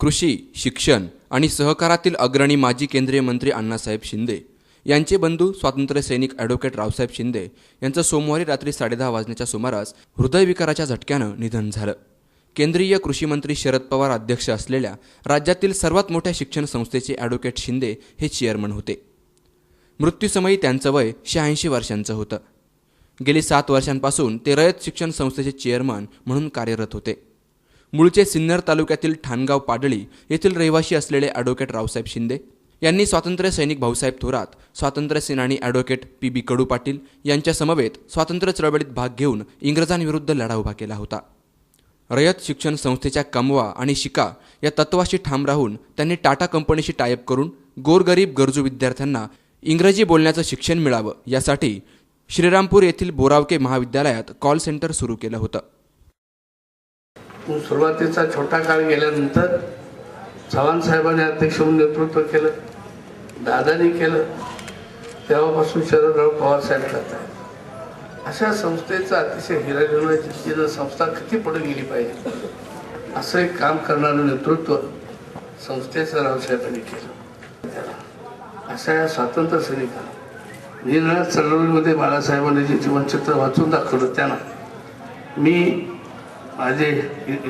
कृषी शिक्षण आणि सहकारातील अग्रणी माजी केंद्रीय मंत्री अण्णासाहेब शिंदे यांचे बंधू स्वातंत्र्य सैनिक ॲडव्होकेट रावसाहेब शिंदे यांचं सोमवारी रात्री साडेदहा वाजण्याच्या सुमारास हृदयविकाराच्या झटक्यानं निधन झालं. केंद्रीय कृषी मंत्री शरद पवार अध्यक्ष असलेल्या राज्यातील सर्वात मोठ्या शिक्षण संस्थेचे ॲडव्होकेट शिंदे हे चेअरमन होते. मृत्यूसमयी त्यांचं वय शहाऐंशी वर्षांचं होतं. गेली सात वर्षांपासून ते रयत शिक्षण संस्थेचे चेअरमन म्हणून कार्यरत होते. मूळचे सिन्नर तालुक्यातील ठाणगाव पाडळी येथील रहिवासी असलेले ॲडव्होकेट रावसाहेब शिंदे यांनी स्वातंत्र्य सैनिक भाऊसाहेब थोरात स्वातंत्र्य सेनानी advocate P B Kadu Patil यांच्यासमवेत स्वातंत्र्य चळवळीत भाग घेऊन इंग्रजांविरुद्ध लढा उभा केला होता. रयत शिक्षण संस्थेच्या कमवा आणि शिका या तत्वाशी ठाम राहून त्यांनी टाटा कंपनीशी टायअप करून गोरगरीब गरजू विद्यार्थ्यांना इंग्रजी बोलण्याचं शिक्षण मिळावं यासाठी श्रीरामपूर येथील बोरावके महाविद्यालयात कॉल सेंटर सुरू केलं होतं. सुरुवातीचा छोटा काळ गेल्यानंतर चव्हाण साहेबांनी अध्यक्ष म्हणून नेतृत्व केलं दादानी केलं तेव्हापासून शरदराव पवार साहेब करतात अशा संस्थेचा अतिशय हिराहिरानं जिद्दीनं संस्था किती पुढे गेली पाहिजे? असं एक काम करणारं नेतृत्व संस्थेचं रावसाहेबांनी केलं. त्याला अशा या स्वातंत्र्य सैनिकांना निरनिळ्या चळवळीमध्ये बाळासाहेबांनी जे जीवनचित्र वाचून दाखवलं त्यांना मी माझे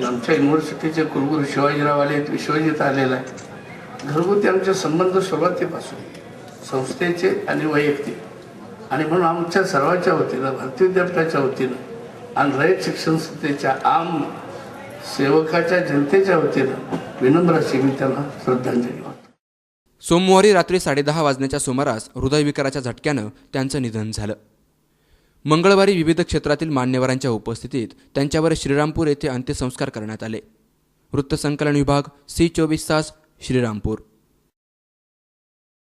आमच्या युनिव्हर्सिटीचे कुलगुरू शिवाजीराव आले विश्वजित आलेला आहे घरगुती आमचे संबंध सुरुवातीपासून संस्थेचे आणि वैयक्तिक आणि म्हणून आमच्या सर्वांच्या वतीनं भारतीय विद्यापीठाच्या वतीनं आणि रयत शिक्षण संस्थेच्या आम सेवकाच्या जनतेच्या वतीनं विनम्र अशी मी त्यांना श्रद्धांजली वाटतो सोमवारी रात्री साडेदहा वाजण्याच्या सुमारास हृदयविकाराच्या झटक्यानं त्यांचं निधन झालं मंगळवारी विविध क्षेत्रातील मान्यवरांच्या उपस्थितीत त्यांच्यावर श्रीरामपूर येथे अंत्यसंस्कार करण्यात आले. वृत्तसंकलन विभाग सी चोवीस तास श्रीरामपूर.